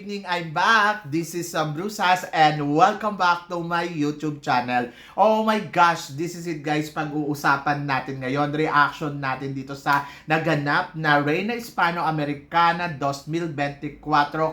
evening! I'm back! This is um, Brusas and welcome back to my YouTube channel. Oh my gosh! This is it guys, pag-uusapan natin ngayon, reaction natin dito sa naganap na Reina Hispano-Americana 2024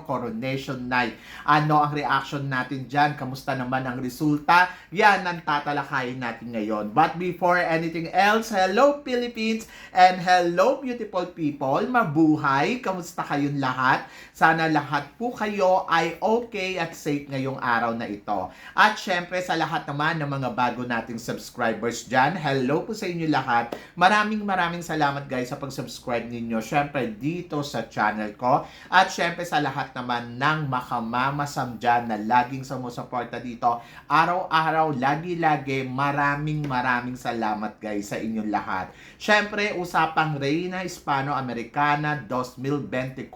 Coronation Night. Ano ang reaction natin dyan? Kamusta naman ang resulta? Yan ang tatalakayin natin ngayon. But before anything else, hello Philippines and hello beautiful people! Mabuhay! Kamusta kayong lahat? Sana lahat po kayo ay okay at safe ngayong araw na ito. At syempre sa lahat naman ng mga bago nating subscribers dyan, hello po sa inyo lahat. Maraming maraming salamat guys sa pag-subscribe ninyo. Syempre dito sa channel ko. At syempre sa lahat naman ng makamamasam dyan na laging sumusuporta dito. Araw-araw, lagi-lagi, maraming maraming salamat guys sa inyong lahat. Syempre, usapang Reina Hispano-Americana 2024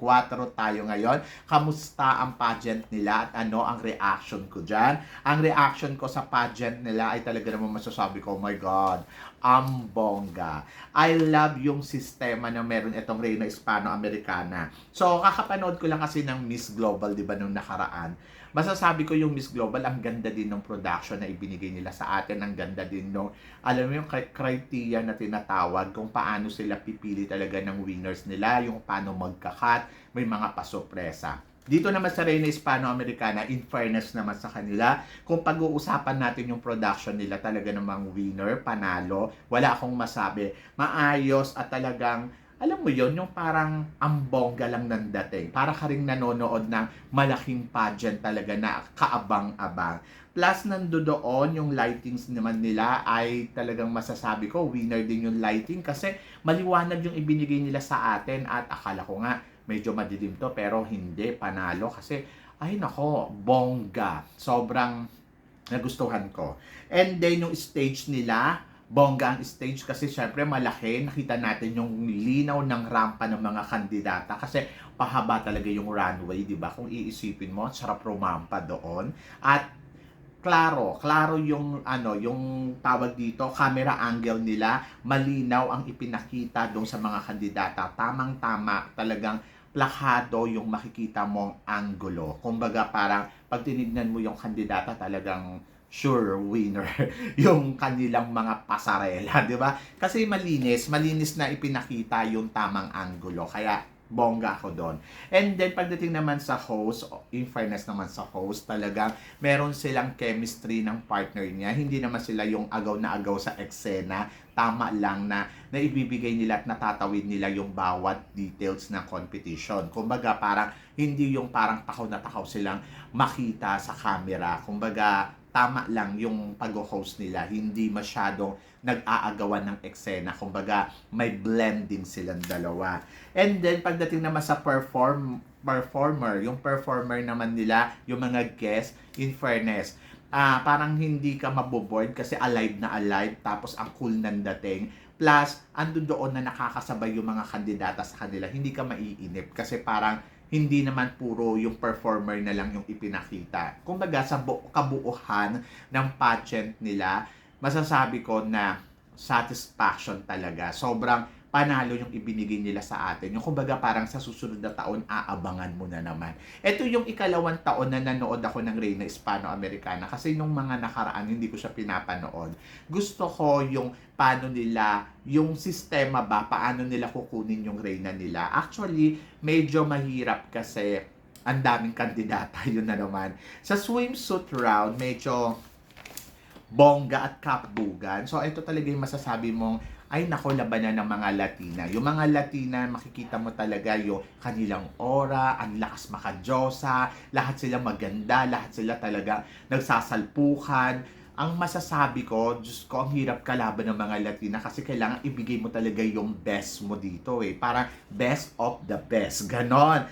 tayo ngayon. Kamusta ang pageant nila at ano ang reaction ko dyan? Ang reaction ko sa pageant nila ay talaga naman masasabi ko, oh my God, ang bongga. I love yung sistema na meron itong Reina Hispano-Americana. So, kakapanood ko lang kasi ng Miss Global, di ba, nung nakaraan. Masasabi ko yung Miss Global, ang ganda din ng production na ibinigay nila sa atin. Ang ganda din nung, alam mo yung cri- criteria na tinatawag kung paano sila pipili talaga ng winners nila, yung paano magkakat, may mga pasopresa. Dito naman sa Reina Hispano-Americana, in fairness naman sa kanila, kung pag-uusapan natin yung production nila, talaga namang winner, panalo, wala akong masabi. Maayos at talagang alam mo yon yung parang ang bongga lang ng dating. Para ka rin nanonood ng malaking pageant talaga na kaabang-abang. Plus, nandoon yung lightings naman nila ay talagang masasabi ko, winner din yung lighting kasi maliwanag yung ibinigay nila sa atin at akala ko nga medyo madilim to pero hindi, panalo kasi ay nako, bongga. Sobrang nagustuhan ko. And then yung stage nila, bongga ang stage kasi syempre malaki. Nakita natin yung linaw ng rampa ng mga kandidata kasi pahaba talaga yung runway, di ba? Kung iisipin mo, sarap rumampa doon. At klaro, klaro yung ano, yung tawag dito, camera angle nila, malinaw ang ipinakita doon sa mga kandidata. Tamang-tama, talagang plakado yung makikita mong angulo. Kumbaga parang pag tinignan mo yung kandidata talagang sure winner yung kanilang mga pasarela, di ba? Kasi malinis, malinis na ipinakita yung tamang angulo. Kaya bongga ako doon. And then pagdating naman sa host, in fairness naman sa host, talagang meron silang chemistry ng partner niya. Hindi naman sila yung agaw na agaw sa eksena. Tama lang na naibibigay nila at natatawid nila yung bawat details ng competition. Kumbaga parang hindi yung parang takaw na takaw silang makita sa camera. Kumbaga tama lang yung pag-host nila. Hindi masyadong nag-aagawan ng eksena. Kumbaga, may blending silang dalawa. And then, pagdating naman sa perform performer, yung performer naman nila, yung mga guest, in fairness, ah parang hindi ka maboboard kasi alive na alive, tapos ang cool ng dating. Plus, ando doon na nakakasabay yung mga kandidata sa kanila, hindi ka maiinip kasi parang hindi naman puro yung performer na lang yung ipinakita. Kumbaga sa bu- kabuuhan ng pageant nila, masasabi ko na satisfaction talaga. Sobrang panalo yung ibinigay nila sa atin. Yung kumbaga parang sa susunod na taon, aabangan mo na naman. Ito yung ikalawang taon na nanood ako ng Reina Hispano-Americana kasi nung mga nakaraan, hindi ko siya pinapanood. Gusto ko yung paano nila, yung sistema ba, paano nila kukunin yung Reina nila. Actually, medyo mahirap kasi ang daming kandidata, yun na naman. Sa swimsuit round, medyo bongga at kapbugan. So, ito talaga yung masasabi mong ay nako labanan ng mga Latina. Yung mga Latina, makikita mo talaga yung kanilang aura, ang lakas makadyosa, lahat sila maganda, lahat sila talaga nagsasalpukan. Ang masasabi ko, Diyos ko, ang hirap kalaban ng mga Latina kasi kailangan ibigay mo talaga yung best mo dito eh. Parang best of the best. Ganon.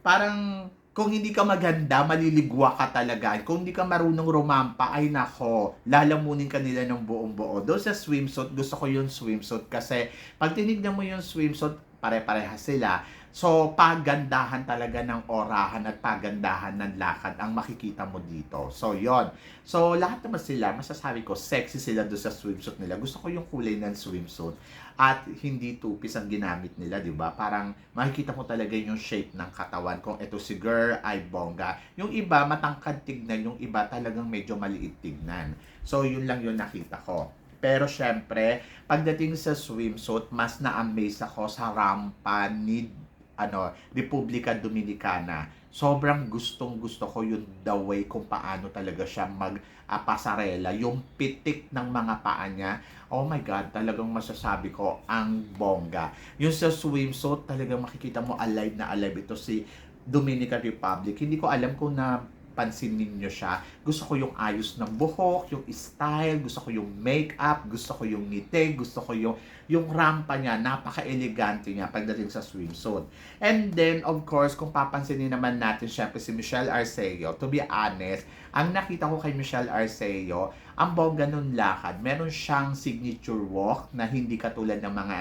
Parang kung hindi ka maganda, maliligwa ka talaga. Kung hindi ka marunong rumampa, ay nako, lalamunin ka nila ng buong buo. Doon sa swimsuit, gusto ko yung swimsuit kasi pag tinignan mo yung swimsuit, pare-parehas sila. So, pagandahan talaga ng orahan at pagandahan ng lakad ang makikita mo dito. So, yon So, lahat naman sila, masasabi ko, sexy sila doon sa swimsuit nila. Gusto ko yung kulay ng swimsuit at hindi tupis ang ginamit nila, di ba? Parang makikita mo talaga yung shape ng katawan. Kung ito si girl ay bongga. Yung iba, matangkad tignan. Yung iba, talagang medyo maliit tignan. So, yun lang yung nakita ko. Pero syempre, pagdating sa swimsuit, mas na-amaze ako sa rampa ni ano, Republika Dominicana. Sobrang gustong gusto ko yung the way kung paano talaga siya mag ah, pasarela, yung pitik ng mga paa niya. Oh my God, talagang masasabi ko ang bongga. Yung sa swimsuit, talagang makikita mo alive na alive ito si Dominican Republic. Hindi ko alam kung na pansin ninyo siya. Gusto ko yung ayos ng buhok, yung style, gusto ko yung makeup, gusto ko yung ngiti, gusto ko yung yung rampa niya, napaka-elegante niya pagdating sa swimsuit. And then, of course, kung papansinin naman natin syempre si Michelle Arceo, to be honest, ang nakita ko kay Michelle Arceo, ang bongga nun lakad, meron siyang signature walk na hindi katulad ng mga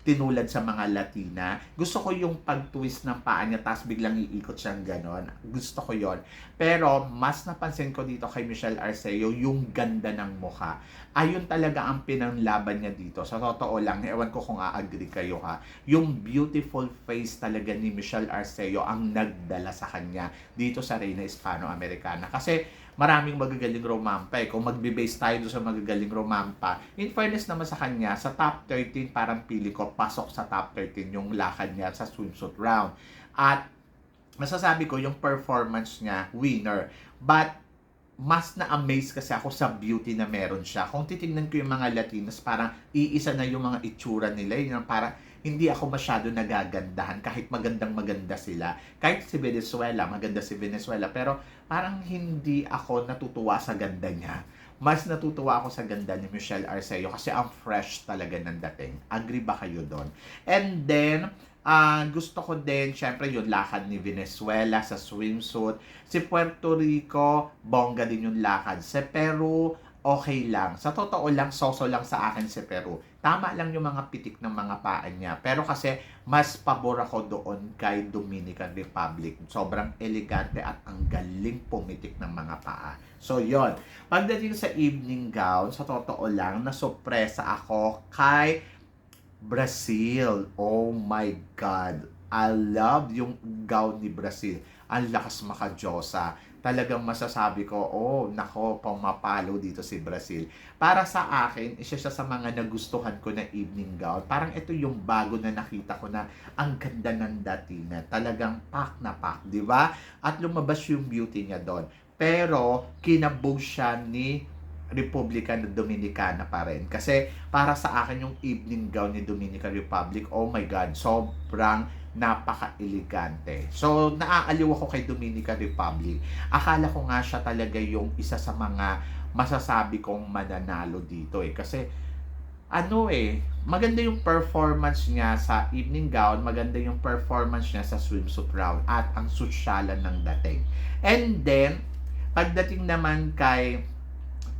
tinulad sa mga Latina. Gusto ko yung pag-twist ng paa niya tapos biglang iikot siyang ganon. Gusto ko yon Pero mas napansin ko dito kay Michelle Arceo yung ganda ng mukha. Ayun talaga ang pinanglaban niya dito. Sa totoo lang, ewan ko kung a-agree kayo ha. Yung beautiful face talaga ni Michelle Arceo ang nagdala sa kanya dito sa Reina Hispano-Americana. Kasi maraming magagaling romampa eh. Kung magbe-base tayo doon sa magagaling romampa, in fairness naman sa kanya, sa top 13 parang pili ko, pasok sa top 13 yung lakad niya sa swimsuit round. At masasabi ko yung performance niya, winner. But mas na-amaze kasi ako sa beauty na meron siya. Kung titingnan ko yung mga Latinos, parang iisa na yung mga itsura nila. Yung parang hindi ako masyado nagagandahan kahit magandang maganda sila. Kahit si Venezuela, maganda si Venezuela. Pero parang hindi ako natutuwa sa ganda niya. Mas natutuwa ako sa ganda ni Michelle Arceo kasi ang fresh talaga ng dating. Agree ba kayo doon? And then, Ah, gusto ko din, syempre, yung lakad ni Venezuela sa swimsuit. Si Puerto Rico, bongga din yung lakad. Sa Peru, okay lang. Sa totoo lang, soso lang sa akin si Peru. Tama lang yung mga pitik ng mga paan niya. Pero kasi, mas pabor ako doon kay Dominican Republic. Sobrang elegante at ang galing pumitik ng mga paa. So, yon Pagdating sa evening gown, sa totoo lang, nasopresa ako kay Brazil. Oh my God. I love yung gown ni Brazil. Ang lakas makajosa. Talagang masasabi ko, oh, nako, pumapalo dito si Brazil. Para sa akin, isa siya sa mga nagustuhan ko na evening gown. Parang ito yung bago na nakita ko na ang ganda ng datingan. Talagang pak na pak, di ba? At lumabas yung beauty niya doon. Pero, kinabog siya ni Republika Dominicana pa rin. Kasi para sa akin yung evening gown ni Dominican Republic, oh my God, sobrang napaka-elegante. So, naaaliw ako kay Dominican Republic. Akala ko nga siya talaga yung isa sa mga masasabi kong mananalo dito eh. Kasi, ano eh, maganda yung performance niya sa evening gown, maganda yung performance niya sa swimsuit round, at ang sosyalan ng dating. And then, pagdating naman kay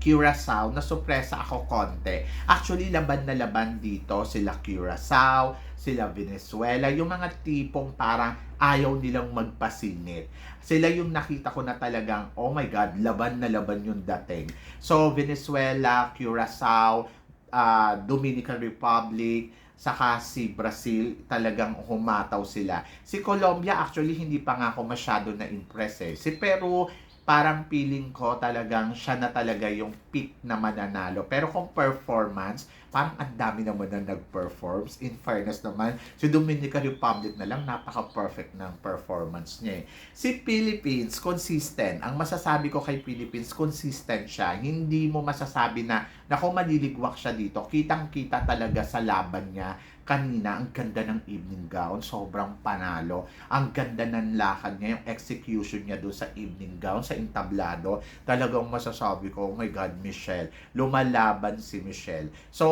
Curacao, nasupresa ako konti. Actually, laban na laban dito sila Curacao, sila Venezuela, yung mga tipong parang ayaw nilang magpasingit. Sila yung nakita ko na talagang, oh my God, laban na laban yung dating. So, Venezuela, Curacao, uh, Dominican Republic, saka si Brazil, talagang humataw sila. Si Colombia, actually, hindi pa nga ako masyado na-impress eh. Si Peru, parang feeling ko talagang siya na talaga yung pick na mananalo. Pero kung performance, parang ang dami naman na nag-performs. In fairness naman, si Dominican Republic na lang, napaka-perfect ng performance niya eh. Si Philippines, consistent. Ang masasabi ko kay Philippines, consistent siya. Hindi mo masasabi na, naku, maliligwak siya dito. Kitang-kita talaga sa laban niya kanina, ang ganda ng evening gown, sobrang panalo. Ang ganda ng lakad niya, yung execution niya doon sa evening gown, sa entablado. Talagang masasabi ko, oh my God, Michelle. Lumalaban si Michelle. So,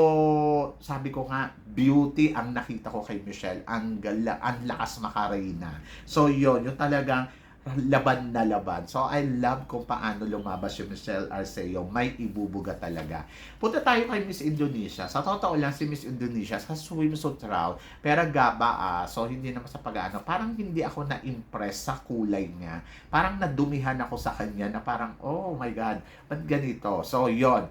sabi ko nga, beauty ang nakita ko kay Michelle. Ang, gala, ang lakas makarena. So, yon yung talagang laban na laban. So, I love kung paano lumabas si Michelle Arceo. May ibubuga talaga. Punta tayo kay Miss Indonesia. Sa totoo lang, si Miss Indonesia sa swimsuit round, pero gaba ah, so hindi naman sa pag-ano, parang hindi ako na-impress sa kulay niya. Parang nadumihan ako sa kanya na parang, oh my God, ba't ganito? So, yon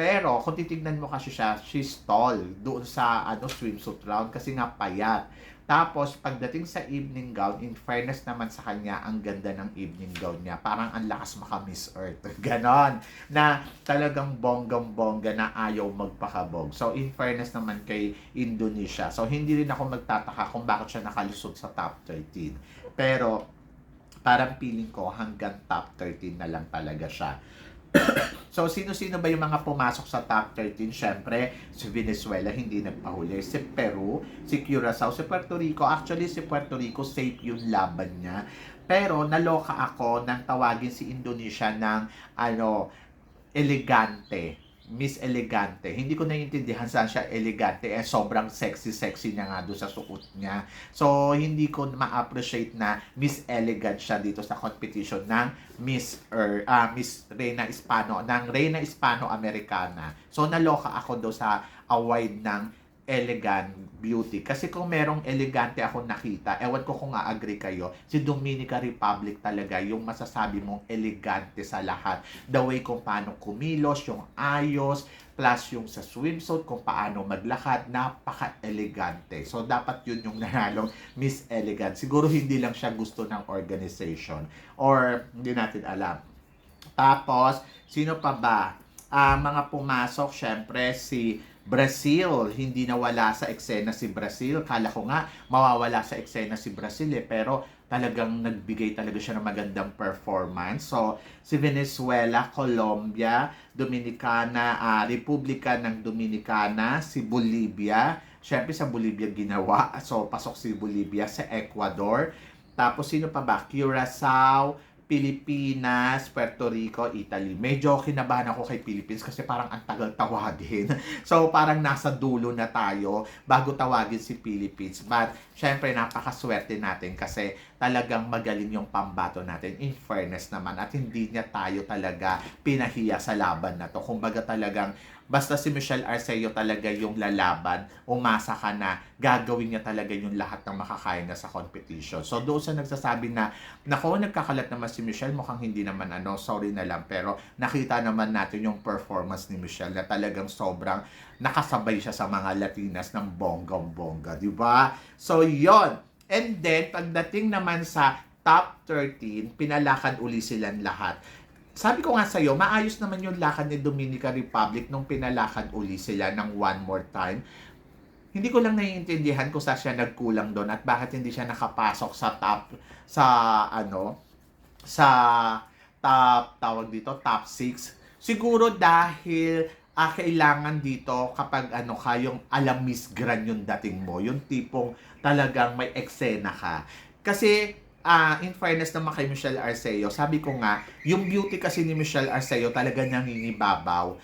pero kung titignan mo kasi siya, she's tall doon sa ano swimsuit round kasi nga payat. Tapos pagdating sa evening gown, in fairness naman sa kanya, ang ganda ng evening gown niya. Parang ang lakas maka Miss Earth. Ganon. Na talagang bonggang-bongga na ayaw magpakabog. So in fairness naman kay Indonesia. So hindi rin ako magtataka kung bakit siya nakalusot sa top 13. Pero parang feeling ko hanggang top 13 na lang talaga siya. So, sino-sino ba yung mga pumasok sa top 13? Siyempre, si Venezuela hindi nagpahuli. Si Peru, si Curacao, si Puerto Rico. Actually, si Puerto Rico, safe yung laban niya. Pero, naloka ako nang tawagin si Indonesia ng, ano, elegante. Miss Elegante. Hindi ko naiintindihan saan siya elegante. Eh, sobrang sexy-sexy niya nga doon sa suot niya. So, hindi ko ma-appreciate na Miss Elegant siya dito sa competition ng Miss er, ah, Miss Reina Hispano, ng Reina Hispano Americana. So, naloka ako doon sa award ng elegant beauty. Kasi kung merong elegante ako nakita, ewan ko kung a-agree kayo, si Dominica Republic talaga yung masasabi mong elegante sa lahat. The way kung paano kumilos, yung ayos, plus yung sa swimsuit, kung paano maglakad, napaka-elegante. So, dapat yun yung nanalong Miss Elegant. Siguro hindi lang siya gusto ng organization or hindi natin alam. Tapos, sino pa ba? Ah, mga pumasok, syempre, si Brazil, hindi nawala sa eksena si Brazil. Kala ko nga mawawala sa eksena si Brazil eh, pero talagang nagbigay talaga siya ng magandang performance. So, si Venezuela, Colombia, Dominicana, ah, Republika ng Dominicana, si Bolivia. Siyempre sa Bolivia ginawa. So, pasok si Bolivia sa Ecuador. Tapos, sino pa ba? Curacao, Pilipinas, Puerto Rico, Italy. Medyo kinabahan ako kay Philippines kasi parang ang tagal tawagin. So parang nasa dulo na tayo bago tawagin si Philippines. But syempre napakaswerte natin kasi talagang magaling yung pambato natin in fairness naman at hindi niya tayo talaga pinahiya sa laban na to. Kumbaga talagang basta si Michelle Arceo talaga yung lalaban, umasa ka na gagawin niya talaga yung lahat ng makakaya na sa competition. So doon sa nagsasabi na, nako, nagkakalat naman si Michelle, mukhang hindi naman ano, sorry na lang, pero nakita naman natin yung performance ni Michelle na talagang sobrang nakasabay siya sa mga Latinas ng bonggang-bongga, di ba? So yon And then, pagdating naman sa top 13, pinalakad uli silang lahat sabi ko nga sa'yo, maayos naman yung lakad ni Dominican Republic nung pinalakad uli sila ng one more time. Hindi ko lang naiintindihan kung saan siya nagkulang doon at bakit hindi siya nakapasok sa top, sa ano, sa top, tawag dito, top 6. Siguro dahil ah, kailangan dito kapag ano ka, yung alam Miss Grand yung dating mo, yung tipong talagang may eksena ka. Kasi ah in fairness naman kay Michelle Arceo, sabi ko nga, yung beauty kasi ni Michelle Arceo talaga nangingibabaw.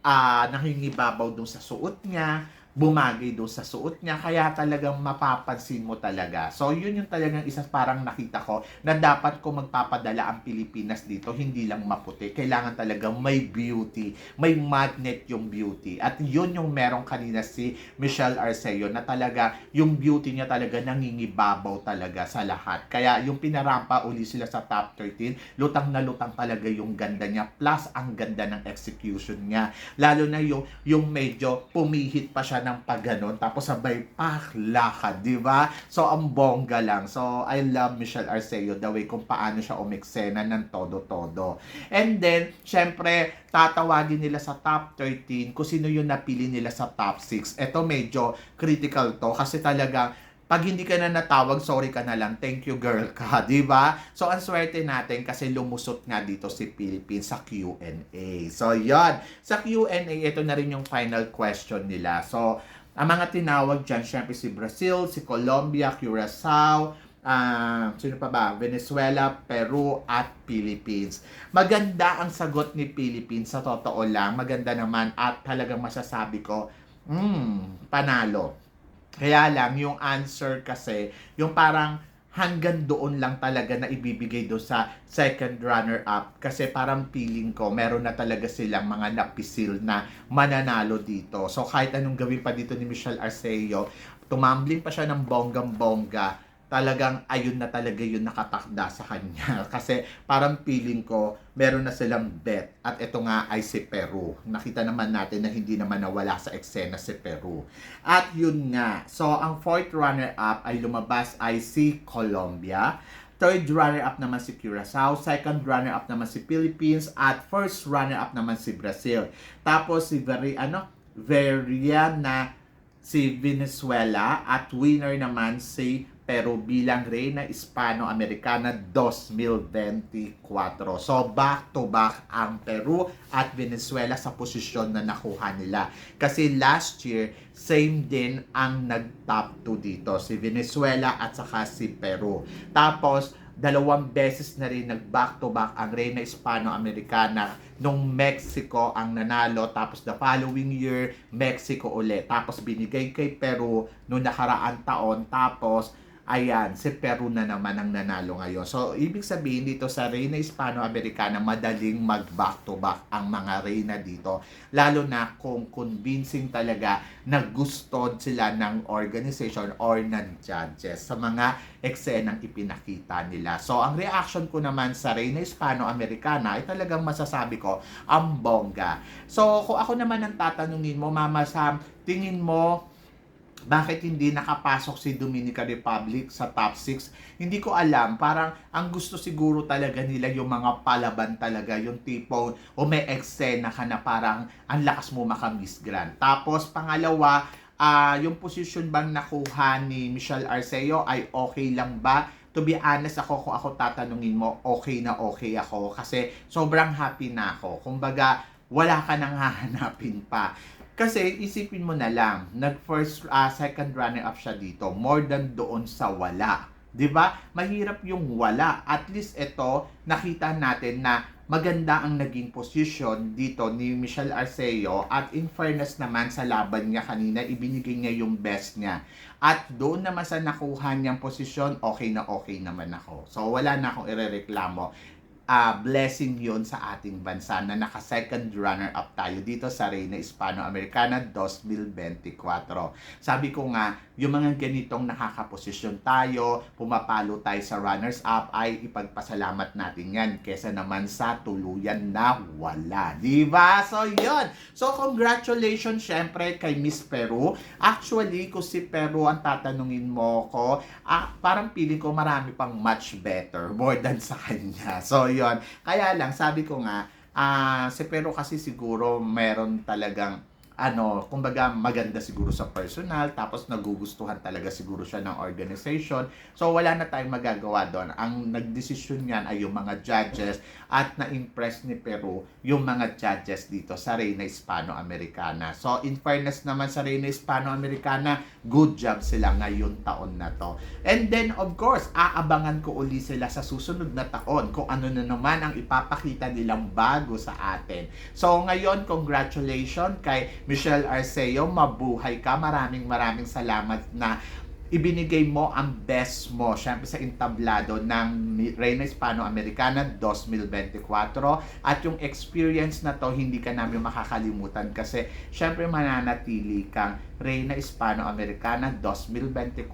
Ah, nangingibabaw dun sa suot niya, bumagay doon sa suot niya, kaya talagang mapapansin mo talaga. So, yun yung talagang isa parang nakita ko na dapat ko magpapadala ang Pilipinas dito, hindi lang maputi. Kailangan talagang may beauty, may magnet yung beauty. At yun yung meron kanina si Michelle Arceo na talaga, yung beauty niya talaga nangingibabaw talaga sa lahat. Kaya yung pinarampa uli sila sa top 13, lutang na lutang talaga yung ganda niya, plus ang ganda ng execution niya. Lalo na yung, yung medyo pumihit pa siya ng pagganon, tapos sabay paklakad, di ba? So, ang bongga lang. So, I love Michelle Arceo, the way kung paano siya umiksena ng todo-todo. And then, syempre, tatawagin nila sa top 13 kung sino yung napili nila sa top 6. Ito medyo critical to kasi talaga pag hindi ka na natawag, sorry ka na lang, thank you girl ka, ba? So, ang swerte natin kasi lumusot nga dito si Philippines sa Q&A. So, yon Sa Q&A, ito na rin yung final question nila. So, ang mga tinawag dyan, syempre si Brazil, si Colombia, Curacao, ah sino pa ba? Venezuela, Peru, at Philippines. Maganda ang sagot ni Philippines, sa totoo lang. Maganda naman at talagang masasabi ko, hmm, panalo. Kaya lang, yung answer kasi, yung parang hanggang doon lang talaga na ibibigay do sa second runner-up kasi parang feeling ko meron na talaga silang mga napisil na mananalo dito. So kahit anong gawin pa dito ni Michelle Arceo, tumambling pa siya ng bonggang-bongga, talagang ayun na talaga yung nakatakda sa kanya. Kasi parang feeling ko, meron na silang bet. At ito nga ay si Peru. Nakita naman natin na hindi naman nawala sa eksena si Peru. At yun nga. So, ang fourth runner-up ay lumabas ay si Colombia. Third runner-up naman si Curacao. Second runner-up naman si Philippines. At first runner-up naman si Brazil. Tapos si Very, ano, Veriana si Venezuela at winner naman si Peru bilang Reina Hispano-Americana 2024. So back to back ang Peru at Venezuela sa posisyon na nakuha nila. Kasi last year, same din ang nag-top 2 dito. Si Venezuela at saka si Peru. Tapos, dalawang beses na rin nag back to back ang Reina Hispano-Americana nung Mexico ang nanalo tapos the following year Mexico ulit tapos binigay kay Peru nung nakaraan taon tapos Ayan, si Peru na naman ang nanalo ngayon. So, ibig sabihin dito sa Reina Hispano-Americana, madaling mag-back-to-back ang mga Reina dito. Lalo na kung convincing talaga na gusto sila ng organization or ng judges sa mga eksenang ipinakita nila. So, ang reaction ko naman sa Reina Hispano-Americana ay talagang masasabi ko, ang bongga. So, kung ako naman ang tatanungin mo, Mama Sam, tingin mo, bakit hindi nakapasok si Dominican Republic sa top 6? Hindi ko alam. Parang ang gusto siguro talaga nila yung mga palaban talaga. Yung tipo, o may eksena ka na parang ang lakas mo maka-miss grand. Tapos pangalawa, ah yung position bang nakuha ni Michelle Arceo ay okay lang ba? To be honest ako, kung ako tatanungin mo, okay na okay ako. Kasi sobrang happy na ako. Kumbaga, wala ka nang hahanapin pa. Kasi isipin mo na lang, nag first uh, second runner up siya dito, more than doon sa wala. 'Di ba? Mahirap yung wala. At least ito nakita natin na maganda ang naging position dito ni Michelle Arceo at in fairness naman sa laban niya kanina, ibinigay niya yung best niya. At doon naman sa nakuha niyang posisyon, okay na okay naman ako. So wala na akong irereklamo uh, blessing yon sa ating bansa na naka-second runner-up tayo dito sa Reina Hispano-Americana 2024. Sabi ko nga, yung mga ganitong nakakaposisyon tayo, pumapalo tayo sa runners-up, ay ipagpasalamat natin yan kesa naman sa tuluyan na wala. Diba? So, yon So, congratulations syempre kay Miss Peru. Actually, kung si Peru ang tatanungin mo ko, ah, parang feeling ko marami pang much better more than sa kanya. So, yon Kaya lang, sabi ko nga, ah, si Pero kasi siguro meron talagang ano, kumbaga maganda siguro sa personal, tapos nagugustuhan talaga siguro siya ng organization. So wala na tayong magagawa doon. Ang nagdesisyon niyan ay yung mga judges at na-impress ni Peru yung mga judges dito sa Reina Hispano-Americana. So in fairness naman sa Reina Hispano-Americana, good job sila ngayon taon na to. And then of course, aabangan ko uli sila sa susunod na taon kung ano na naman ang ipapakita nilang bago sa atin. So ngayon, congratulations kay Michelle Arceo, mabuhay ka. Maraming maraming salamat na ibinigay mo ang best mo, syempre sa entablado ng Reina Hispano-Americana 2024 at yung experience na to hindi ka namin makakalimutan kasi syempre mananatili kang Reina Hispano-Americana 2024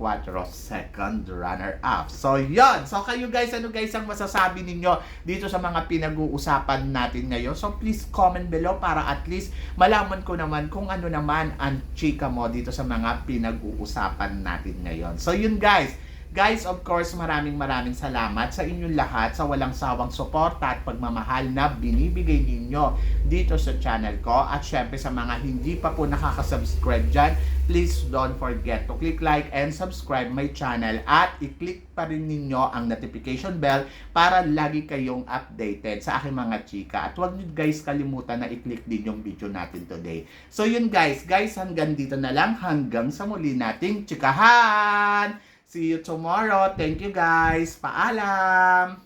second runner-up. So, yon So, kayo guys, ano guys ang masasabi ninyo dito sa mga pinag-uusapan natin ngayon? So, please comment below para at least malaman ko naman kung ano naman ang chika mo dito sa mga pinag-uusapan natin ngayon. So, yun guys. Guys, of course, maraming maraming salamat sa inyong lahat sa walang sawang suporta at pagmamahal na binibigay ninyo dito sa channel ko. At syempre sa mga hindi pa po nakaka-subscribe dyan, please don't forget to click like and subscribe my channel at i-click pa rin ninyo ang notification bell para lagi kayong updated sa aking mga chika. At huwag nyo guys kalimutan na i-click din yung video natin today. So yun guys, guys hanggang dito na lang hanggang sa muli nating chikahan! See you tomorrow. Thank you guys. Paalam!